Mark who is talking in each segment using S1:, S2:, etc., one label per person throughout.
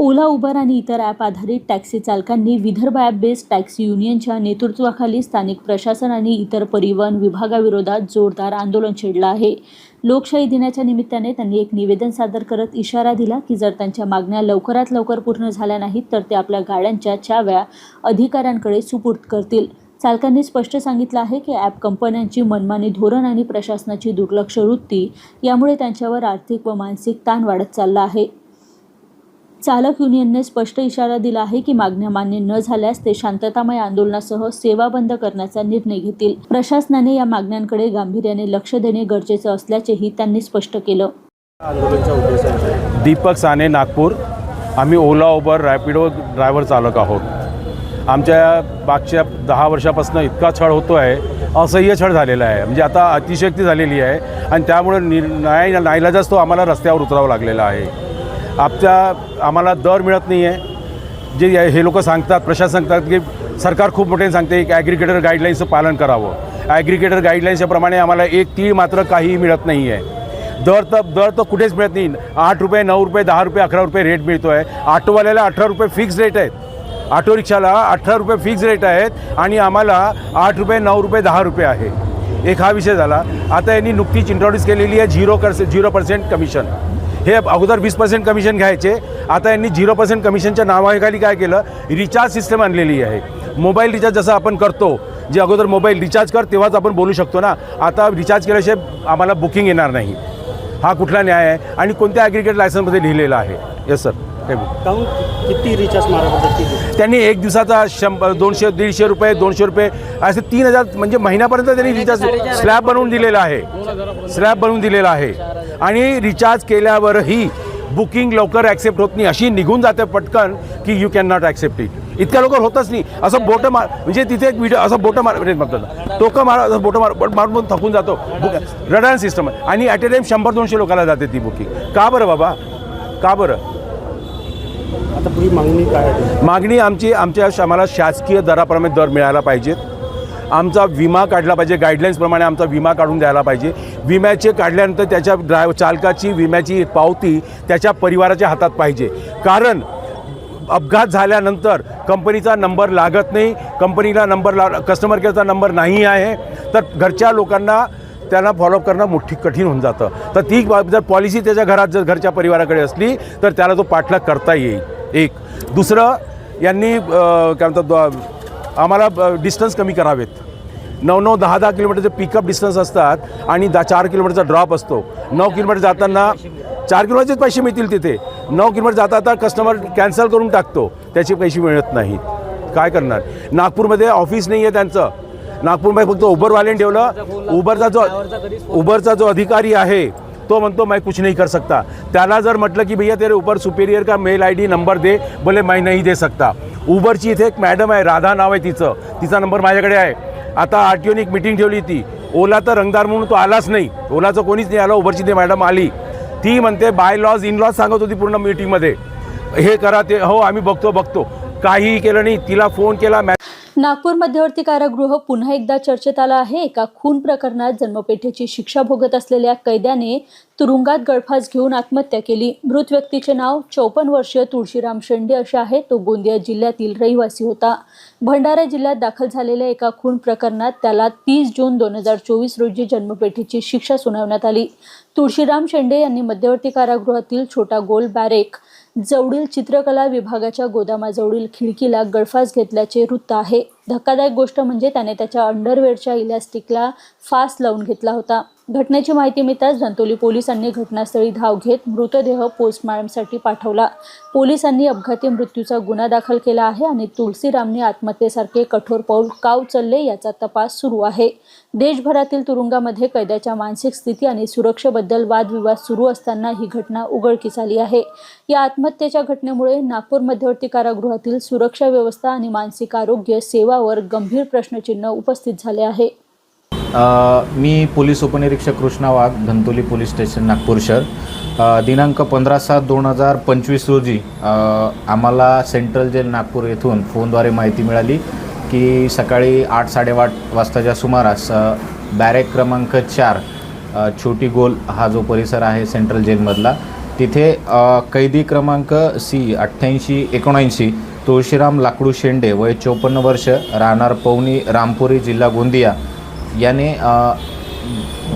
S1: ओला Uber आणि इतर app आधारित टॅक्सी चालकांनी विदर्भ ॲप बेस्ड टॅक्सी युनियनच्या नेतृत्वाखाली स्थानिक प्रशासन आणि इतर परिवहन विभागाविरोधात जोरदार आंदोलन छेडलं आहे. लोकशाही दिनाच्या निमित्ताने त्यांनी एक निवेदन सादर करत इशारा दिला की जर त्यांच्या मागण्या लवकरात लवकर पूर्ण झाल्या नाहीत तर ते आपल्या गाड्यांच्या चाव्या अधिकाऱ्यांकडे सुपूर्द करतील. चालकांनी स्पष्ट सांगितलं आहे की ॲप कंपन्यांची मनमानी धोरण आणि प्रशासनाची दुर्लक्ष वृत्ती यामुळे त्यांच्यावर आर्थिक व मानसिक ताण वाढत चालला आहे. चालक युनियनने स्पष्ट इशारा दिला आहे की मागण्या मान्य न झाल्यास ते शांततामय आंदोलनासह सेवा बंद करण्याचा निर्णय घेतील. प्रशासनाने या मागण्यांकडे गांभीर्याने लक्ष देणे गरजेचं असल्याचेही त्यांनी स्पष्ट केलं.
S2: दीपक साने नागपूर. आम्ही ओला उबर रॅपिडो ड्रायव्हर चालक आहोत. आमच्या मागच्या दहा वर्षापासून इतका छळ होतो आहे असह्य छळ झालेला आहे. म्हणजे आता अतिशक्ती झालेली आहे आणि त्यामुळे नि नाही नाईलाजाच तो आम्हाला रस्त्यावर उतरावं लागलेला आहे. आमच्या आम्हाला दर मिळत नाही आहे जे हे लोक सांगतात प्रशासन सांगतात की सरकार खूप मोठ्याने सांगते की ॲग्रिकेटर गाईडलाईन्सचं पालन करावं. ॲग्रिकेटर गाईडलाईन्सच्याप्रमाणे आम्हाला एक ती मात्र काहीही मिळत नाही आहे दर तर दर तर कुठेच मिळत नाही. आठ रुपये नऊ रुपये दहा रुपये अकरा रुपये रेट मिळतो आहे ऑटोवाल्याला अठरा रुपये फिक्स रेट आहेत. ऑटो रिक्षाला अठरा रुपये फिक्स रेट आहेत आणि आम्हाला आठ रुपये नऊ रुपये दहा रुपये आहे. एक हा विषय झाला. आता यांनी नुकतीच इंट्रोड्यूस केलेली आहे झिरो कर्से झिरो पर्सेंट कमिशन हे अगोदर वीस पर्सेंट कमिशन घ्यायचे. आता यांनी झिरो पर्सेंट कमिशनच्या नावाखाली काय केलं? रिचार्ज सिस्टम आणलेली आहे. मोबाईल रिचार्ज जसं आपण करतो जे अगोदर मोबाईल रिचार्ज कर तेव्हाच आपण बोलू शकतो ना. आता रिचार्ज केल्याशिवाय आम्हाला बुकिंग येणार नाही. हा कुठला न्याय आहे? आणि कोणत्या ॲग्रिगेट लायसन्समध्ये लिहिलेलं आहे? येस सर
S3: किती रिचार्ज
S2: त्यांनी एक दिवसाचा शंभर दोनशे दीडशे रुपये दोनशे रुपये असे तीन हजार म्हणजे महिन्यापर्यंत त्यांनी रिचार्ज स्लॅब बनवून दिलेला आहे. स्लॅब बनवून दिलेला आहे. आणि रिचार्ज केल्यावरही बुकिंग लवकर ॲक्सेप्ट होत नाही. अशी निघून जाते पटकन की you can not accept it इतक्या लवकर होतच नाही. असं बोटं मार म्हणजे तिथे एक व्हिडिओ असं बोटं मार म्हणजे म्हणतात टोकं मार असं बोटं मार बोट मारून थकून जातो. बुक रडान सिस्टम आहे. आणि ॲट ए टाईम शंभर दोनशे लोकांना जाते ती बुकिंग का बरं बाबा? का बरं?
S3: आता पुढी मागणी काय
S2: मागणी आमची आमच्या आम्हाला शासकीय दराप्रमाणे दर मिळायला पाहिजेत. आमचा विमा काढला पाहिजे. गाईडलाईन्सप्रमाणे आमचा विमा काढून द्यायला पाहिजे. विम्याचे काढल्यानंतर त्याच्या ड्राय चालकाची विम्याची पावती त्याच्या परिवाराच्या हातात पाहिजे. कारण अपघात झाल्यानंतर कंपनीचा नंबर लागत नाही. कंपनीला नंबर ला कस्टमर केअरचा नंबर नाही आहे. तर घरच्या लोकांना त्यांना फॉलोअप करणं मोठी कठीण होऊन जातं. तर ती बाब जर पॉलिसी त्याच्या घरात जर घरच्या परिवाराकडे असली तर त्याला तो पाठलाग करता येईल. एक. दुसरं यांनी काय म्हणतात आम्हाला डिस्टन्स कमी करावेत. नऊ नऊ दहा दहा किलोमीटरचे पिकअप डिस्टन्स असतात आणि दहा चार किलोमीटरचा ड्रॉप असतो. नऊ किलोमीटर जाताना चार किलोमीटरचेच पैसे मिळतील तिथे. नऊ किलोमीटर जाता आता कस्टमर कॅन्सल करून टाकतो. त्याचे पैसे मिळत नाहीत. काय करणार? नागपूरमध्ये ऑफिस नाही आहे त्यांचं. नागपूरमध्ये फक्त उबरवाल्याने ठेवलं. उबरचा जो उबरचा जो अधिकारी आहे तो म्हणतो मैं कुछ नहीं कर सकता. त्याला जर म्हटलं की भैया तेरे ऊपर सुपेरियर का मेल आय डी नंबर दे बोले मैं नहीं दे सकता. उबरची इथे एक मॅडम आहे राधा नाव आहे तिचं. तिचा नंबर माझ्याकडे आहे. आता आर टी ओने एक मिटिंग ठेवली ती ओला तर रंगदार म्हणून तो आलाच नाही. ओलाचं कोणीच नाही आलं उबरची ते मॅडम आली. ती म्हणते बाय लॉज इन लॉज सांगत होती पूर्ण मीटिंगमध्ये हे करा ते हो आम्ही बघतो बघतो. काहीही केलं नाही. तिला फोन केला मॅ
S1: नागपूर मध्यवर्ती कारागृह पुन्हा एकदा चर्चेत आला आहे. एका खून प्रकरणात जन्मपेठेची शिक्षा भोगत असलेल्या कैद्याने तुरुंगात गळफास घेऊन आत्महत्या केली. मृत व्यक्तीचे नाव चौपन्न वर्षीय तुळशीराम शेंडे असे आहे. तो गोंदिया जिल्ह्यातील रहिवासी होता. भंडारा जिल्ह्यात दाखल झालेल्या एका खून प्रकरणात त्याला तीस जून दोन हजार चोवीस रोजी जन्मपेठेची शिक्षा सुनावण्यात आली. तुळशीराम शेंडे यांनी मध्यवर्ती कारागृहातील छोटा गोल बॅरेक जवळील चित्रकला विभागाच्या गोदामाजवळील खिडकीला गळफास घेतल्याचे वृत्त आहे. धक्कादायक गोष्ट म्हणजे त्याने त्याच्या अंडरवेअरच्या इलॅस्टिकला फास लावून घेतला होता. घटनेची माहिती मिळताच धंतोली पोलिसांनी घटनास्थळी धाव घेत मृतदेह पोस्टमॉर्टमसाठी पाठवला. पोलिसांनी अपघाती मृत्यूचा गुन्हा दाखल केला आहे आणि तुलसीरामने आत्महत्येसारखे कठोर पाऊल का उचलले याचा तपास सुरू आहे. देशभरातील तुरुंगामध्ये कैद्याच्या मानसिक स्थिती आणि सुरक्षेबद्दल वादविवाद सुरू असताना ही घटना उघडकीस आली आहे. या आत्महत्येच्या घटनेमुळे नागपूर मध्यवर्ती कारागृहातील सुरक्षा व्यवस्था आणि मानसिक आरोग्य सेवा सेवावर गंभीर प्रश्नचिन्ह उपस्थित झाले आहे.
S4: मी पोलीस उपनिरीक्षक कृष्णा वाघ धंतोली पोलीस स्टेशन नागपूर शहर. दिनांक पंधरा सात दोन हजार पंचवीस रोजी आम्हाला सेंट्रल जेल नागपूर येथून फोनद्वारे माहिती मिळाली की सकाळी आठ साडेआठ वाजताच्या सुमारास बॅरेक क्रमांक चार छोटी गोल हा जो परिसर आहे सेंट्रल जेलमधला तिथे कैदी क्रमांक सी अठ्ठ्याऐंशी एकोणऐंशी तुळशीराम लाकडू शेंडे वय चोपन्न वर्ष राहणार पवनी रामपुरी जिल्हा गोंदिया. याने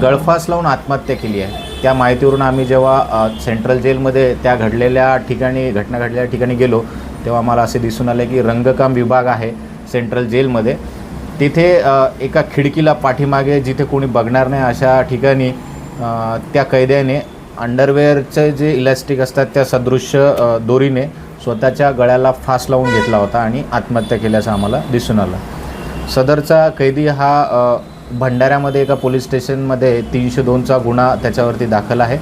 S4: गळफास लावून आत्महत्या केली आहे. त्या माहितीवरून आम्ही जेव्हा सेंट्रल जेलमध्ये त्या घडलेल्या ठिकाणी घटना घडलेल्या ठिकाणी गेलो तेव्हा मला असे दिसून आले की रंगकाम विभाग आहे सेंट्रल जेलमध्ये. तिथे एका खिडकीला पाठीमागे जिथे कोणी बघणार नाही अशा ठिकाणी त्या कैद्याने अंडरवेअरचे जे इलॅस्टिक असतात त्या सदृश्य दोरीने स्वतःच्या गळ्याला फास लावून घेतला होता आणि आत्महत्या केल्याचं आम्हाला दिसून आलं. सदरचा कैदी हा भंडाऱ्यामध्ये एका पोलीस स्टेशनमध्ये तीनशे दोनचा गुन्हा त्याच्यावरती दाखल आहे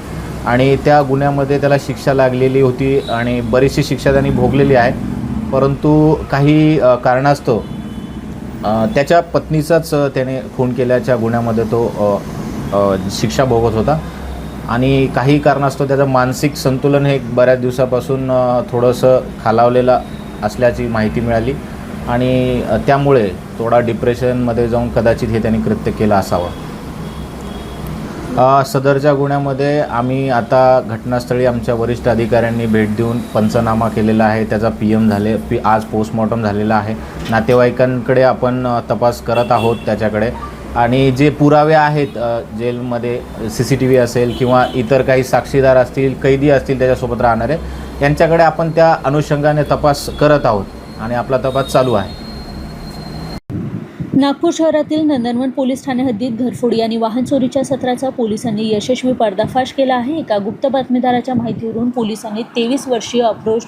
S4: आणि त्या गुन्ह्यामध्ये त्याला शिक्षा लागलेली होती आणि बरीचशी शिक्षा त्यांनी भोगलेली आहे. परंतु काही कारणास्तव त्याच्या पत्नीचाच त्याने खून केल्याच्या गुन्ह्यामध्ये तो शिक्षा भोगत होता. आणि काही कारणास्तव त्याचं मानसिक संतुलन हे बऱ्याच दिवसापासून थोडंसं खालावलेलं असल्याची माहिती मिळाली. आणि त्यामुळे थोडा डिप्रेशनमध्ये जाऊन कदाचित हे त्यांनी कृत्य केलं असावं. सदरच्या गुन्ह्यामध्ये आम्ही आता घटनास्थळी आमच्या वरिष्ठ अधिकाऱ्यांनी भेट देऊन पंचनामा केलेला आहे. त्याचा पी एम झाले पी आज पोस्टमॉर्टम झालेला आहे. नातेवाईकांकडे आपण तपास करत आहोत त्याच्याकडे. आणि जे पुरावे आहेत जेलमध्ये सी सी टी व्ही असेल किंवा इतर काही साक्षीदार असतील कैदी असतील त्याच्यासोबत राहणारे यांच्याकडे आपण त्या अनुषंगाने तपास करत आहोत आणि आपला तपास चालू आहे.
S1: नागपूर शहरातील नंदनवन पोलीस ठाणे हद्दीत घरफोडी आणि वाहन चोरीच्या सत्राचा पोलिसांनी यशस्वी पर्दाफाश केला आहे. एका गुप्त बातमीदाराच्या माहितीवरून पोलिसांनी तेवीस वर्षीय अप्रोश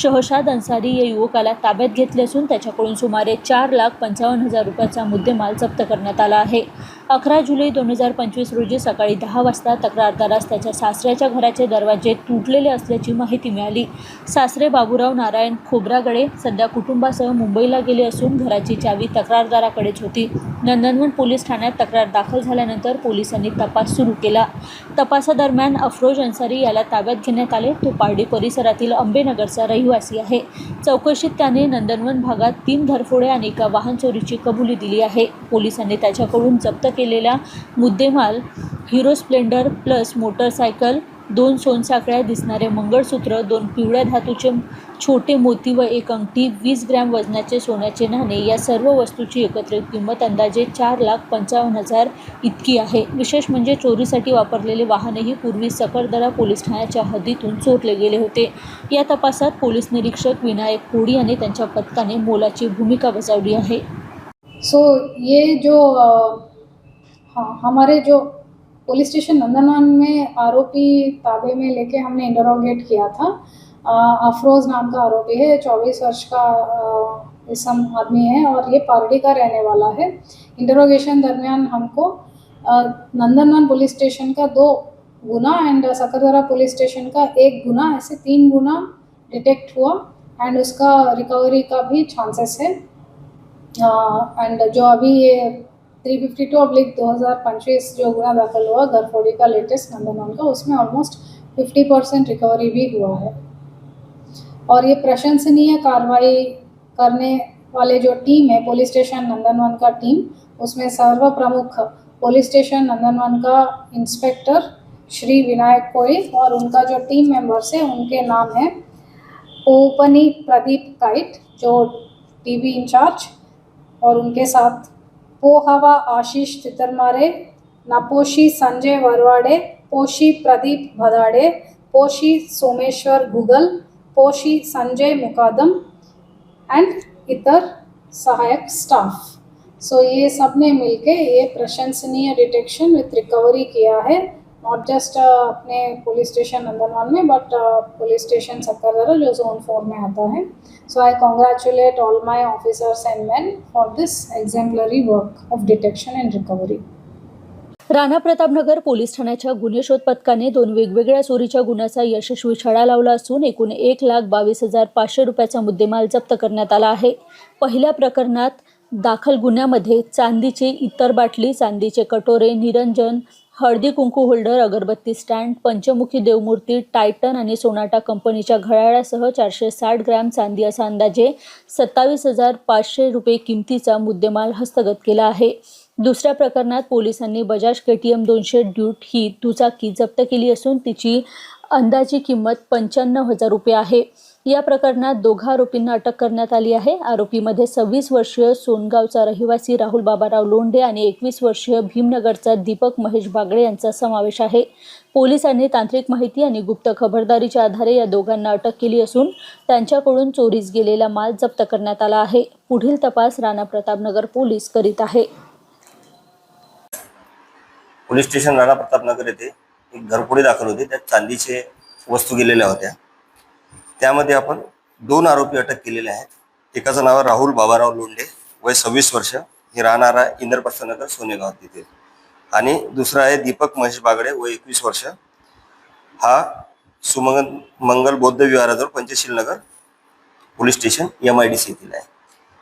S1: शहशाद अन्सारी या युवकाला ताब्यात घेतले असून त्याच्याकडून सुमारे चार लाख पंचावन्न हजार रुपयाचा मुद्देमाल जप्त करण्यात आला आहे. अकरा जुलै दोन हजार पंचवीस रोजी सकाळी दहा वाजता तक्रारदारास त्याच्या सासऱ्याच्या घराचे दरवाजे तुटलेले असल्याची माहिती मिळाली. सासरे बाबूराव नारायण खोब्रागडे सध्या कुटुंबासह मुंबईला गेले असून घराची चावी तक्रारदाराकडे तक्रारदाराकडेच होती. नंदनवन पोलीस ठाण्यात तक्रार दाखल झाल्यानंतर पोलिसांनी तपास सुरू केला. तपासादरम्यान अफरोज अन्सारी याला ताब्यात घेण्यात आले. तो पारडी परिसरातील अंबेनगरचा रहिवासी आहे. चौकशीत त्याने नंदनवन भागात तीन धरफोडे आणि एका वाहन चोरीची कबुली दिली आहे. पोलिसांनी त्याच्याकडून जप्त केलेला मुद्देमाल हिरो स्प्लेंडर प्लस मोटरसायकल दोन सोनसाखळ्या दिसणारे मंगळसूत्र दोन पिवळ्या धातूचे छोटे मोती व एक अंगठी वीस ग्रॅम वजनाचे सोन्याचे नाणे या सर्व वस्तूची एकत्रित किंमत अंदाजे चार लाख पंचावन्न हजार इतकी आहे. विशेष म्हणजे चोरीसाठी वापरलेले वाहनही पूर्वी सकरदरा पोलीस ठाण्याच्या हद्दीतून चोरले गेले होते. या तपासात पोलीस निरीक्षक विनायक कोडी यांनी त्यांच्या पथकाने मोलाची भूमिका बजावली आहे.
S5: सो ये जो अ, हमारे जो पुलिस स्टेशन नंदनवन में आरोपी ताबे में लेके हमने इंटरोगेट किया था। अफरोज़ नाम का आरोपी है, चौबीस वर्ष का इसम आदमी है और ये पारडी का रहने वाला है। इंटरोगेशन दरमियान हमको नंदनवन पुलिस स्टेशन का दो गुना एंड सकरदरा पुलिस स्टेशन का एक गुना, ऐसे तीन गुना डिटेक्ट हुआ एंड उसका रिकवरी का भी चांसेस है। एंड जो अभी ये थ्री फिफ्टी टू अब्लिक दो हज़ार पंचवीस जो गुना दाखिल हुआ घरफोड़ी का लेटेस्ट नंदनवन का, उसमें ऑलमोस्ट फिफ्टी परसेंट रिकवरी भी हुआ है। और ये प्रशंसनीय कार्रवाई करने वाले जो टीम है पुलिस स्टेशन नंदनवन का टीम उसमें सर्व प्रमुख पुलिस स्टेशन नंदनवन का इंस्पेक्टर श्री विनायक कोई और उनका जो टीम मेंबर्स है, उनके नाम है ओपनी प्रदीप काइट जो टीवी इंचार्ज और उनके साथ पोहवा आशीष तितरमारे नापोशी संजय वरवाड़े पोशी प्रदीप भदाड़े पोशी सोमेश्वर गुगल पोशी संजय मुकादम एंड इतर सहायक स्टाफ सो so, ये सबने मिलके ये प्रशंसनीय डिटेक्शन विथ रिकवरी किया है नॉट जस्ट अपने पुलिस स्टेशन नंदनवन में बट पुलिस स्टेशन सक्करदरा जो जोन फोर में आता है So I congratulate all my officers and men for this exemplary work of detection and recovery.
S1: Rana Pratapnagar police ठाण्याच्या गुन्हे शोध पथकाने दोन वेगवेगळ्या चोरीच्या गुन्ह्याचा यशस्वी छडा लावला असून एकूण एक लाख बावीस हजार पाचशे रुपयाचा मुद्देमाल जप्त करण्यात आला आहे पहिल्या प्रकरणात दाखल गुन्ह्यामध्ये चांदीची इतर बाटली चांदीचे कटोरे निरंजन हळदी कुंकू होल्डर अगरबत्ती स्टँड पंचमुखी देवमूर्ती टायटन आणि सोनाटा कंपनीच्या घड्याळासह चारशे साठ ग्रॅम चांदी असा अंदाजे सत्तावीस हजार पाचशे रुपये किमतीचा मुद्देमाल हस्तगत केला आहे. दुसऱ्या प्रकरणात पोलिसांनी बजाज के टी एम दोनशे ड्यूट ही दुचाकी जप्त केली असून तिची अंदाजी किंमत पंच्याण्णव हजार रुपये आहे. या प्रकरणात दोघा आरोपींना अटक करण्यात आली आहे. आरोपीमध्ये सव्वीस वर्षीय सोनगावचा रहिवासी राहुल बाबाराव लोंढे आणि एकवीस वर्षीय भीमनगरचा दीपक महेश बागडे यांचा समावेश आहे. पोलिसांनी तांत्रिक माहिती आणि गुप्त खबरदारीच्या आधारे या दोघांना अटक केली असून त्यांच्याकडून चोरीस गेलेला माल जप्त करण्यात आला आहे. पुढील तपास राणा प्रतापनगर पोलीस करीत आहे.
S6: पोलीस स्टेशन राणा प्रतापनगर येथे एक घरफोडी दाखल होती. त्यात चांदीचे वस्तू गेलेल्या होत्या. त्यामध्ये आपण दोन आरोपी अटक केलेले आहेत. एकाचं नाव राहुल बाबाराव लोंढे वय सव्वीस वर्ष. हे राहणारा इंद्रप्रस्थनगर सोनेगाव तिथे. आणि दुसरा आहे दीपक महेश बागडे वय एकवीस वर्ष. हा सुमंगल मंगल बौद्ध विहाराजवळ Panchsheel Nagar police station M I D C येथील आहे.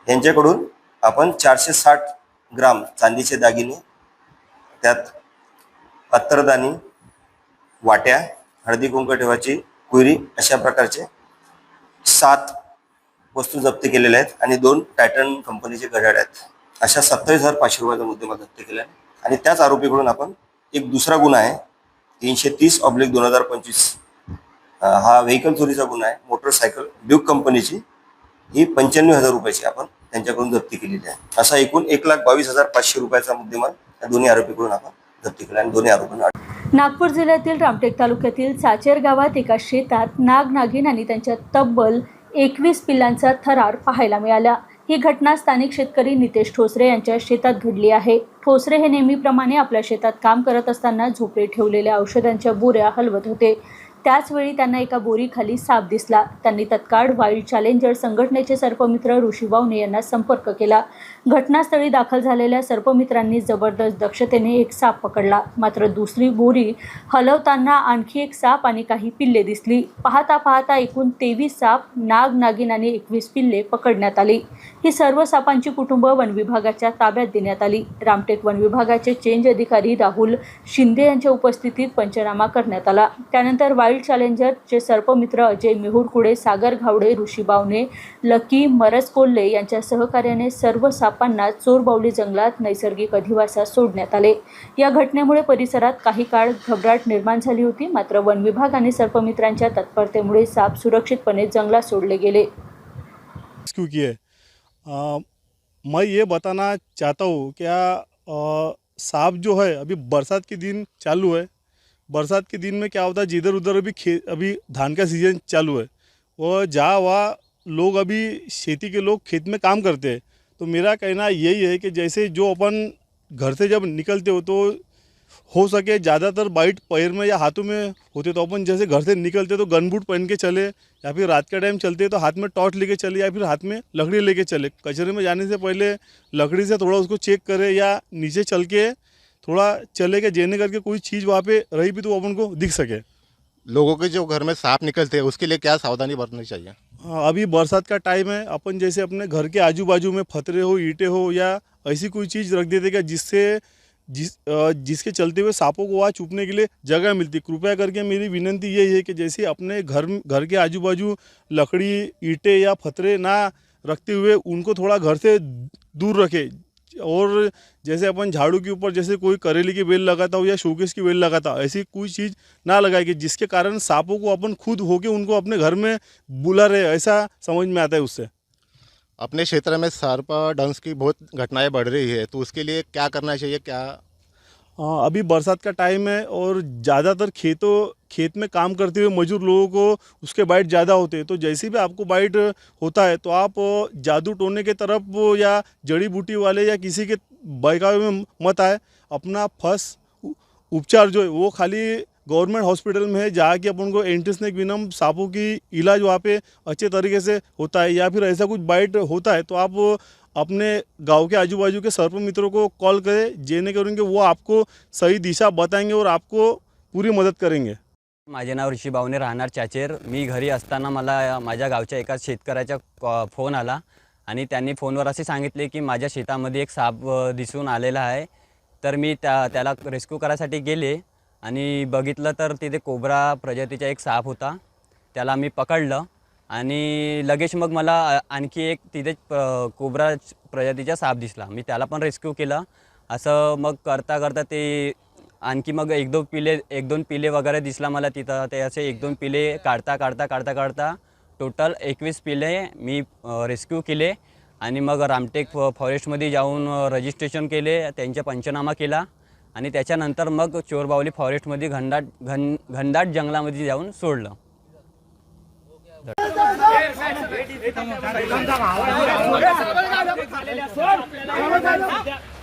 S6: यांच्याकडून आपण चारशे साठ ग्राम चांदीचे दागिने त्यात अत्तरदानी वाट्या हळदी कुंक ठेवाची कुरी अशा प्रकारचे सात वस्तू जप्त केलेल्या आहेत आणि दोन टायटन कंपनीचे घड्याळ आहेत. अशा सत्तावीस हजार पाचशे रुपयाचा मुद्देमाल जप्त केला आहे आणि त्याच आरोपीकडून आपण एक दुसरा गुन्हा आहे. तीनशे तीस ऑब्लिक दोन हजार पंचवीस. हा व्हेकल चोरीचा गुन्हा आहे. मोटरसायकल ड्यूक कंपनीची ही पंच्याण्णव हजार रुपयाची आपण त्यांच्याकडून जप्ती केलेली आहे. असा एकूण एक लाख बावीस हजार पाचशे रुपयाचा मुद्देमाल या दोन्ही आरोपीकडून आपण जप्ती केला आणि दोन्ही आरोपींना
S1: नागपूर जिल्ह्यातील रामटेक तालुक्यातील चाचेर गावात एका शेतात नागनागिन आणि त्यांच्या तब्बल एकवीस पिल्लांचा थरार पाहायला मिळाला. ही घटना स्थानिक शेतकरी नितेश ठोसरे यांच्या शेतात घडली आहे. ठोसरे हे नेहमीप्रमाणे आपल्या शेतात काम करत असताना झोपडे ठेवलेल्या औषधांच्या बोऱ्या हलवत होते. त्याचवेळी त्यांना एका बोरीखाली साप दिसला. त्यांनी तत्काळ वाईल्ड चॅलेंजर संघटनेचे सर्पमित्र ऋषी यांना संपर्क केला. घटनास्थळी दाखल झालेल्या सर्पमित्रांनी जबरदस्त दक्षतेने एक साप पकडला. मात्र दुसरी बोरी हलवताना आणखी एक साप आणि काही पिल्ले दिसली. पाहता पाहता एकूण तेवीस साप नाग नागिन आणि एकवीस पिल्ले पकडण्यात आली. ही सर्व सापांची कुटुंब वनविभागाच्या ताब्यात देण्यात आली. रामटेक वनविभागाचे चेंज अधिकारी राहुल शिंदे यांच्या उपस्थितीत पंचनामा करण्यात आला. त्यानंतर वाईल्ड चॅलेंजरचे सर्पमित्र अजय मेहुरकुडे सागर घावडे ऋषी बावणे लकी मरस कोल्हे यांच्या सहकार्याने सर्व सापांना चोरबावली जंगलात नैसर्गिक अधिवासात सोडण्यात आले. या घटनेमुळे परिसरात काही काळ घबराट निर्माण झाली होती मात्र वनविभाग आणि सर्पमित्रांच्या तत्परतेमुळे साप सुरक्षितपणे जंगलात सोडले गेले.
S3: मैं ये बताना चाहता हूँ क्या साप सांप जो है अभी बरसात के दिन चालू है? बरसात के दिन में क्या होता है जिधर उधर अभी खे, अभी धान का सीज़न चालू है वो जहाँ वहाँ लोग अभी खेती के लोग खेत में काम करते हैं। तो मेरा कहना यही है कि जैसे जो अपन घर से जब निकलते हो तो हो सके ज़्यादातर बाइट पैर में या हाथों में होते तो अपन जैसे घर से निकलते तो गन बूट पहन के चले, या फिर रात का टाइम चलते तो हाथ में टॉर्च लेके चले, या फिर हाथ में लकड़ी लेके चले। कचरे में जाने से पहले लकड़ी से थोड़ा उसको चेक करें या नीचे चल के थोड़ा चले के जेने करके कोई चीज़ वहाँ पे रही भी तो अपन को दिख सके।
S7: लोगों के जो घर में सांप निकलते हैं उसके लिए क्या सावधानी बरतनी चाहिए?
S3: हाँ, अभी बरसात का टाइम है अपन जैसे अपने घर के आजू बाजू में फतरे हो ईंटें हो या ऐसी कोई चीज़ रख देते क्या जिससे जिस जिसके चलते हुए सांपों को वहाँ छुपने के लिए जगह मिलती कृपया करके मेरी विनंती यही है कि जैसे अपने घर घर के आजू बाजू लकड़ी ईंटें या फतरे ना रखते हुए उनको थोड़ा घर से दूर रखे और जैसे अपन झाड़ू के ऊपर जैसे कोई करेली की बेल लगाता हो या शोकेस की बेल लगाता हो ऐसी कोई चीज़ ना लगाए कि जिसके कारण सांपों को अपन खुद होके उनको अपने घर में बुला रहे ऐसा समझ में आता है उससे।
S7: अपने क्षेत्र में सर्प डंस की बहुत घटनाएँ बढ़ रही है तो उसके लिए क्या करना चाहिए क्या?
S3: हाँ, अभी बरसात का टाइम है और ज़्यादातर खेतों खेत में काम करते हुए मजदूर लोगों को उसके बाइट ज़्यादा होते हैं। तो जैसे भी आपको बाइट होता है तो आप जादू टोने के तरफ़ या जड़ी बूटी वाले या किसी के बहकावे में मत आए। अपना फ़र्स्ट उपचार जो है, वो खाली गवर्नमेंट हॉस्पिटल में है जहाँ की अपन को एंटीस्नेक विनम सांपों की इलाज वहाँ पे अच्छे तरीके से होता है या फिर ऐसा कुछ बाइट होता है तो आप अपने गाँव के आजू बाजू के सर्प मित्रों को कॉल करें जेने करेंगे वो आपको सही दिशा बताएँगे और आपको पूरी मदद करेंगे।
S8: माझे नाव ऋषी बावणे राहणार चाचेर. मी घरी असताना मला माझ्या गावच्या एका शेतकऱ्याचा कॉ- फोन आला आणि त्यांनी फोनवर असे सांगितले की माझ्या शेतामध्ये एक साप दिसून आलेला आहे. तर मी त्या त्याला रेस्क्यू करायसाठी गेले आणि बघितलं तर तिथे कोबरा प्रजातीचा एक साप होता. त्याला मी पकडलं आणि लगेच मग मला आणखी एक तिथे कोबरा प्रजातीचा साप दिसला. मी त्याला पण रेस्क्यू केलं. असं मग करता करता ते आणखी मग एक दोन पिले एक दोन पिले वगैरे दिसला मला तिथं. ते असे एक दोन पिले काढता काढता काढता काढता टोटल एकवीस पिले मी रेस्क्यू केले. आणि मग रामटेक फ- फॉरेस्टमध्ये जाऊन रजिस्ट्रेशन केले त्यांचा पंचनामा केला. आणि त्याच्यानंतर मग चोरबावली फॉरेस्टमध्ये घनदाट घन घनदाट जंगलामध्ये जाऊन सोडलं.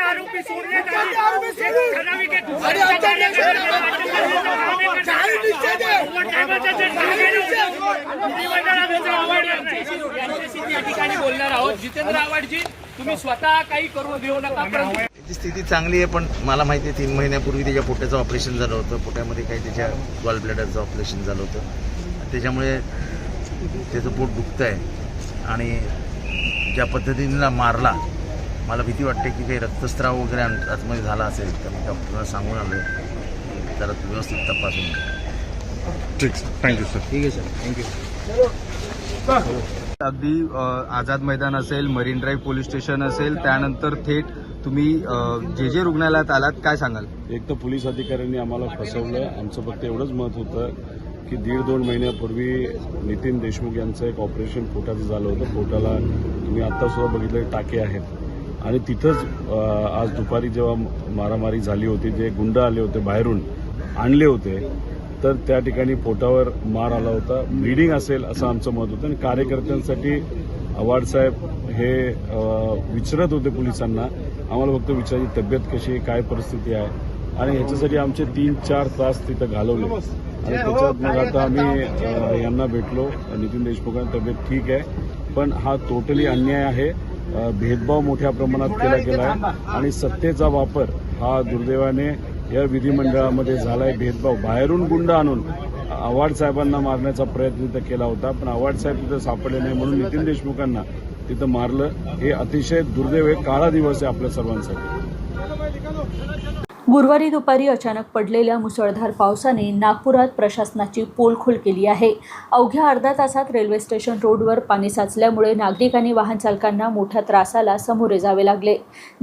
S9: आरोपी या ठिकाणी बोलणार आहोत. जितेंद्र आव्हाडजी तुम्ही स्वतः काही करू देऊ नका परंतु
S10: त्याची स्थिती चांगली आहे पण मला माहिती आहे तीन महिन्यापूर्वी त्याच्या पोट्याचं ऑपरेशन झालं होतं. पोट्यामध्ये काही त्याच्या गॉल ब्लॅडरचं ऑपरेशन झालं होतं. आणि त्याच्यामुळे त्याचं पोट दुखतं आहे आणि ज्या पद्धतीने मारला मला भीती वाटते की काही रक्तस्राव वगैरे आत- आतमध्ये झाला असेल तर मी डॉक्टरला सांगून आलो जरा व्यवस्थित तपासून.
S11: ठीक थँक्यू सर
S10: ठीक आहे सर थँक्यू
S12: अगदी आझाद मैदान असेल मरीन ड्राईव्ह पोलीस स्टेशन असेल त्यानंतर थेट तुम्ही जे जे रुग्णालयात आलात काय सांगाल?
S13: एक तर पोलीस अधिकाऱ्यांनी आम्हाला फसवलं. आमचं फक्त एवढंच मत होतं की दीड दोन महिन्यापूर्वी नितीन देशमुख यांचं एक ऑपरेशन पोटाचं झालं होतं. पोटाला तुम्ही आत्तासुद्धा बघितले टाके आहेत. आणि तिथंच आज दुपारी जेव्हा मारामारी झाली होती जे गुंड आले होते बाहेरून आणले होते तर त्या ठिकाणी पोटावर मार आला होता. ब्लिडिंग असेल असं आमचं मत होतं. आणि कार्यकर्त्यांसाठी आव्हाड साहेब हे विचारत होते पोलिसांना. आम्हाला फक्त विचारायची तब्येत कशी काय परिस्थिती आहे. आणि ह्याच्यासाठी आमचे तीन चार तास तिथं घालवले. आणि त्याच्यात मग आता आम्ही यांना भेटलो. नितीन देशमुखांची तब्येत ठीक आहे. पण हा टोटली अन्याय आहे. भेदभाव मोठ्या प्रमाणात केला गेला आहे आणि सत्तेचा वापर हा दुर्दैवाने या विधिमंडळामध्ये झाला आहे भेदभाव बाहेरून गुंड आणून आव्हाड साहेबांना मारण्याचा प्रयत्न तिथं केला होता. पण आव्हाड साहेब तिथं सापडले नाही म्हणून नितीन देशमुखांना तिथं मारलं. हे अतिशय दुर्दैव आहे. काळा दिवस आहे आपल्या सर्वांसाठी.
S1: गुरुवारी दुपारी अचानक पडलेल्या मुसळधार पावसाने नागपुरात प्रशासनाची पोलखोल केली आहे. अवघ्या अर्धा तासात रेल्वे स्टेशन रोडवर पाणी साचल्यामुळे नागरिक आणि वाहन चालकांना मोठ्या त्रासाला सामोरे जावे लागले.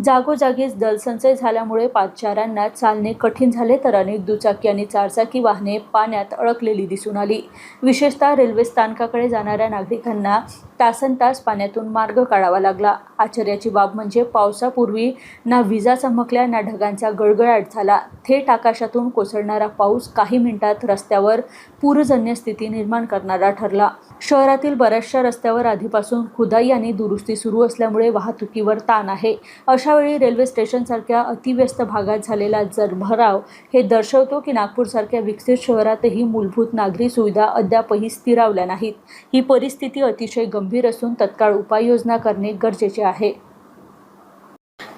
S1: जागोजागीच जलसंचय झाल्यामुळे पादचाऱ्यांना चालणे कठीण झाले तर अनेक दुचाकी आणि चारचाकी वाहने पाण्यात अडकलेली दिसून आली. विशेषतः रेल्वे स्थानकाकडे जाणाऱ्या नागरिकांना तासन तास पाण्यातून मार्ग काढावा लागला. आश्चर्याची बाब म्हणजे पावसापूर्वी ना विजा चमकल्या ना ढगांचा गळगळाट झाला. थेट आकाशातून कोसळणारा पाऊस काही मिनिटात रस्त्यावर पूरजन्य स्थिती निर्माण करणारा ठरला. शहरातील बऱ्याचशा रस्त्यावर आधीपासून खुदाई आणि दुरुस्ती सुरू असल्यामुळे वाहतुकीवर ताण आहे. अशावेळी रेल्वे स्टेशनसारख्या अतिव्यस्त भागात झालेला जरभराव हे दर्शवतो की नागपूरसारख्या विकसित शहरातही मूलभूत नागरी सुविधा अद्यापही स्थिरावल्या नाहीत. ही परिस्थिती अतिशय गंभीर असून तत्काळ उपाययोजना करणे गरजेचे आहे.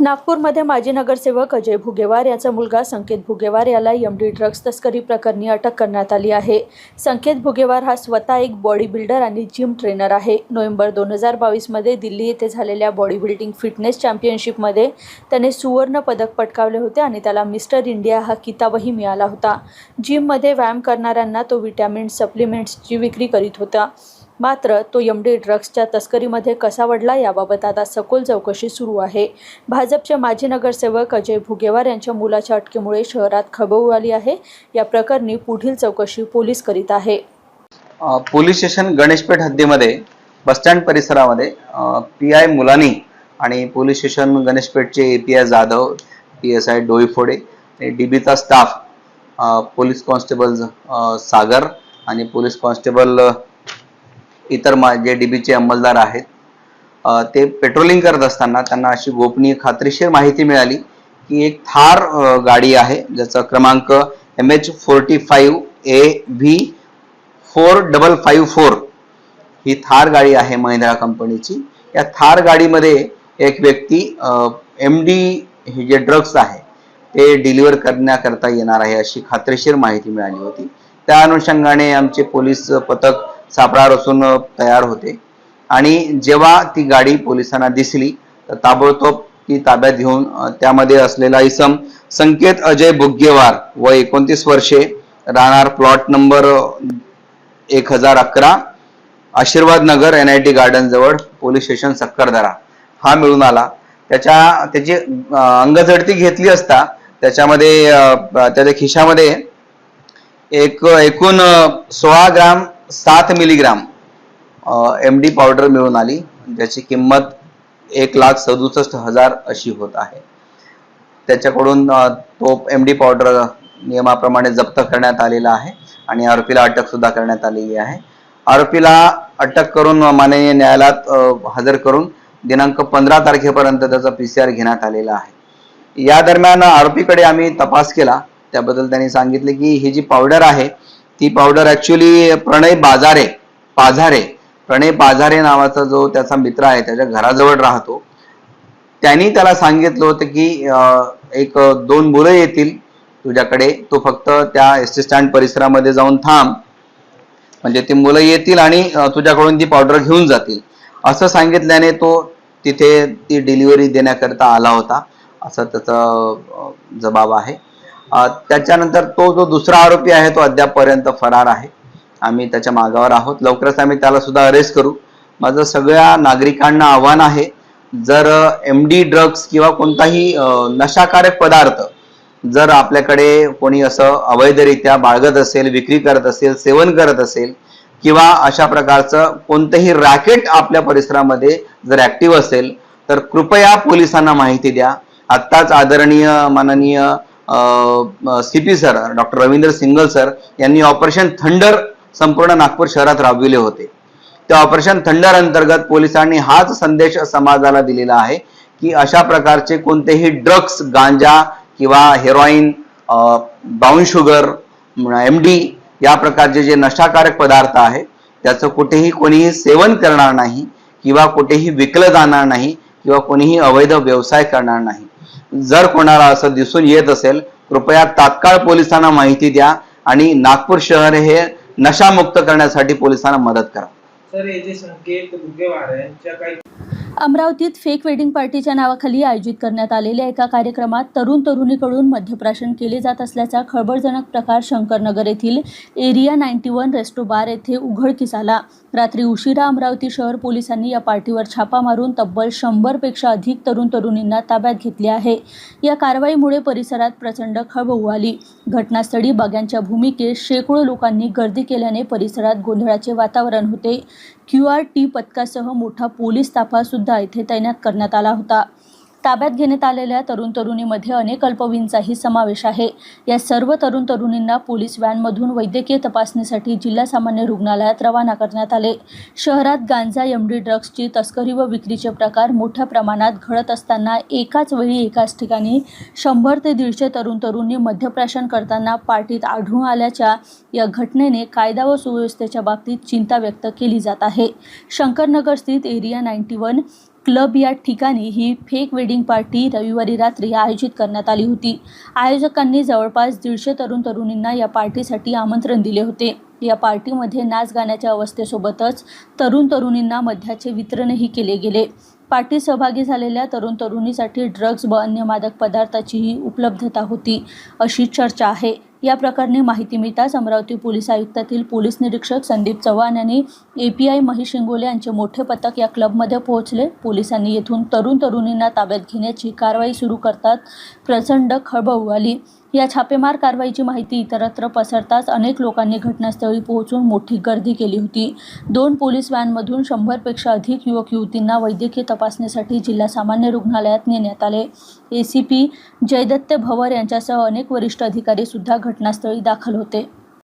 S1: नागपूरमध्ये माजी नगरसेवक अजय भुगेवार याचा मुलगा संकेत भुगेवार याला एम डी ड्रग्ज तस्करी प्रकरणी अटक करण्यात आली आहे. संकेत भुगेवार हा स्वतः एक बॉडी बिल्डर आणि जिम ट्रेनर आहे. नोव्हेंबर दोन हजार बावीसमध्ये दिल्ली येथे झालेल्या बॉडी बिल्डिंग फिटनेस चॅम्पियनशिपमध्ये त्याने सुवर्ण पदक पटकावले होते आणि त्याला मिस्टर इंडिया हा किताबही मिळाला होता. जिममध्ये व्यायाम करणाऱ्यांना तो विटॅमिन सप्लिमेंट्सची विक्री करीत होता. मात्र तो एम डी ड्रग्सच्या तस्करीमध्ये कसा वडला याबाबत आता सखोल चौकशी सुरू आहे. भाजपचे माजी नगरसेवक अजय भुगेवार यांच्या मुलाच्या अटकेमुळे शहरात खळबळ आली आहे. या प्रकरणी पुढील चौकशी पोलीस करीत आहे.
S14: पोलीस स्टेशन गणेशपेठ हद्दीमध्ये बसस्टँड परिसरामध्ये पी आय मुलानी आणि police station गणेशपेठचे A P I Jadhav P S I Doiphode D बीचा स्टाफ पोलीस कॉन्स्टेबल सागर आणि पोलीस कॉन्स्टेबल इतर मा जे डी बीचे अंमलदार आहेत ते पेट्रोलिंग करत असताना त्यांना अशी गोपनीय खात्रीशीर माहिती मिळाली की एक थार गाडी आहे ज्याचा क्रमांक M H forty five A V four double five four ही थार गाडी आहे महिंद्रा कंपनीची. या थार गाडीमध्ये एक व्यक्ती एम डी हे जे ड्रग्स आहे ते डिलिव्हर करण्याकरता येणार आहे अशी खात्रीशीर माहिती मिळाली होती. त्या अनुषंगाने आमचे पोलीस पथक सापळा रचून तयार होते. आणि जेव्हा ती गाडी पोलिसांना दिसली तर ताबडतोब ती ताब्यात घेऊन त्यामध्ये असलेला इसम संकेत अजय बुग्गेवार व एकोणतीस वर्षे राहणार प्लॉट नंबर एक हजार अकरा Ashirwad Nagar N I T garden जवळ पोलीस स्टेशन सक्करदरा. हा मिळून आला. त्याच्या त्याची अंगझडती घेतली असता त्याच्यामध्ये त्याच्या खिशामध्ये एक एकूण सोळा ग्राम सात मिलीग्राम एम डी पावडर मिळून आली. ज्याची किंमत एक लाख सदुसष्ट हजार अशी होत आहे. त्याच्याकडून तो एम डी पावडर नियमाप्रमाणे जप्त करण्यात आलेला आहे आणि आरोपीला अटक सुद्धा करण्यात आलेली आहे. आरोपीला अटक करून माननीय न्यायालयात हजर करून दिनांक पंधरा तारखेपर्यंत त्याचा पी सी आर घेण्यात आलेला आहे. या दरम्यान आरोपीकडे आम्ही तपास केला. त्याबद्दल त्यांनी सांगितले की ही जी पावडर आहे ती पावडर ऍक्च्युली प्रणय बाजारे पाझारे. प्रणय पाझारे नावाचा जो त्याचा मित्र आहे त्याच्या घराजवळ राहतो. त्यांनी त्याला सांगितलं होतं की एक दोन मुलं येतील तुझ्याकडे. तू फक्त त्या एस टी स्टँड परिसरामध्ये जाऊन थांब. म्हणजे ती मुलं येतील आणि तुझ्याकडून ती पावडर घेऊन जातील. असं सांगितल्याने तो तिथे ती डिलिव्हरी देण्याकरता आला होता. असं त्याचा जबाब आहे. त्याच्यानंतर तो जो दुसरा आरोपी आहे तो अद्यापपर्यंत फरार आहे. आम्ही त्याच्या मागावर आहोत. लवकरच आम्ही त्याला सुद्धा अरेस्ट करू. माझं सगळ्या नागरिकांना आव्हान आहे जर एम डी ड्रग्स किंवा कोणताही नशाकारक पदार्थ जर आपल्याकडे कोणी असं अवैधरित्या बाळगत असेल विक्री करत असेल सेवन करत असेल किंवा अशा प्रकारचं कोणतंही रॅकेट आपल्या परिसरामध्ये जर ऍक्टिव्ह असेल तर कृपया पोलिसांना माहिती द्या. आत्ताच आदरणीय माननीय C P sir doctor Ravindra Singal sir यांनी ऑपरेशन थंडर संपूर्ण नागपूर शहरात राबविले होते. त्या ऑपरेशन थंडर अंतर्गत पोलिसांनी हाच संदेश समाजाला दिलेला आहे की अशा प्रकारचे कोणतेही ड्रग्स गांजा किंवा heroin brown sugar M D या प्रकारचे जे नशाकारक पदार्थ आहे त्याचं कुठेही कोणीही सेवन करणार नाही किंवा कुठेही विकलं जाणार नाही किंवा कोणीही अवैध व्यवसाय करणार नाही. जर कोणाला असं दिसून येत असेल कृपया तात्काळ पोलिसांना माहिती द्या आणि नागपूर शहर हे नशामुक्त करण्यासाठी पोलिसांना मदत करा.
S15: हे
S1: अमरावतीत फेक वेडिंग पार्टीच्या नावाखाली आयोजित करण्यात आलेल्या एका कार्यक्रमात तरुण तरुणीकडून मद्यप्राशन केले जात असल्याचा खळबळजनक प्रकार शंकरनगर येथील area ninety one resto bar येथे उघडकीस आला. रात्री उशिरा अमरावती शहर पोलिसांनी या पार्टीवर छापा मारून तब्बल शंभरपेक्षा अधिक तरुण तरुणींना ताब्यात घेतले आहे. या कारवाईमुळे परिसरात प्रचंड खळबळ आली घटनास्थळी बाग्यांच्या भूमिकेत शेकडो लोकांनी गर्दी केल्याने परिसरात गोंधळाचे वातावरण होते. क्यू आर टी पथकासह मोठा पोलीस ताफा सुद्धा तैनात करण्यात आला होता. ताब्यात घेण्यात आलेल्या तरुण तरुणीमध्ये अनेक अल्पवयींचाही समावेश आहे. या सर्व तरुण तरुणींना पोलीस व्हॅनमधून वैद्यकीय तपासणीसाठी जिल्हा सामान्य रुग्णालयात रवाना करण्यात आले. शहरात गांजा एमडी ड्रग्सची तस्करी व विक्रीचे प्रकार मोठ्या प्रमाणात घडत असताना एकाच वेळी एकाच ठिकाणी शंभर ते दीडशे तरुण तरुणी मध्यप्राशन करताना पार्टीत आढळून आल्याच्या या घटनेने कायदा व सुव्यवस्थेच्या बाबतीत चिंता व्यक्त केली जात आहे. शंकरनगर स्थित एरिया नाईन्टी वन क्लब या ठिकाणी ही फेक वेडिंग पार्टी रविवारी रात्री आयोजित करण्यात आली होती. आयोजकांनी जवळपास दीडशे तरुण तरुणींना या पार्टीसाठी आमंत्रण दिले होते. या पार्टीमध्ये नाच गाण्याच्या अवस्थेसोबतच तरुण तरुणींना मध्याचे वितरणही केले गेले. पार्टीत सहभागी झालेल्या तरुण तरुणीसाठी ड्रग्ज व अन्य मादक पदार्थाचीही उपलब्धता होती अशी चर्चा आहे. या प्रकरणी माहिती मिळताच अमरावती पोलीस आयुक्तातील पोलीस निरीक्षक संदीप चव्हाण यांनी A P I Mahesh Shingole यांचे मोठे पथक या क्लबमध्ये पोहोचले. पोलिसांनी येथून तरुण तरुणींना ताब्यात घेण्याची कारवाई सुरू करतात. प्रचंड खळबळ उडाली. या छापेमार कारवाईची माहिती इतरत्र पसरताच अनेक लोकांनी घटनास्थळी पोहोचून मोठी गर्दी केली होती. दोन पोलीस व्हॅनमधून शंभरपेक्षा अधिक युवक युवतींना वैद्यकीय तपासणीसाठी जिल्हा सामान्य रुग्णालयात नेण्यात आले. A C P Jaydatt Bhavar यांच्यासह अनेक वरिष्ठ अधिकारी सुद्धा घटनास्थळी दाखल होते.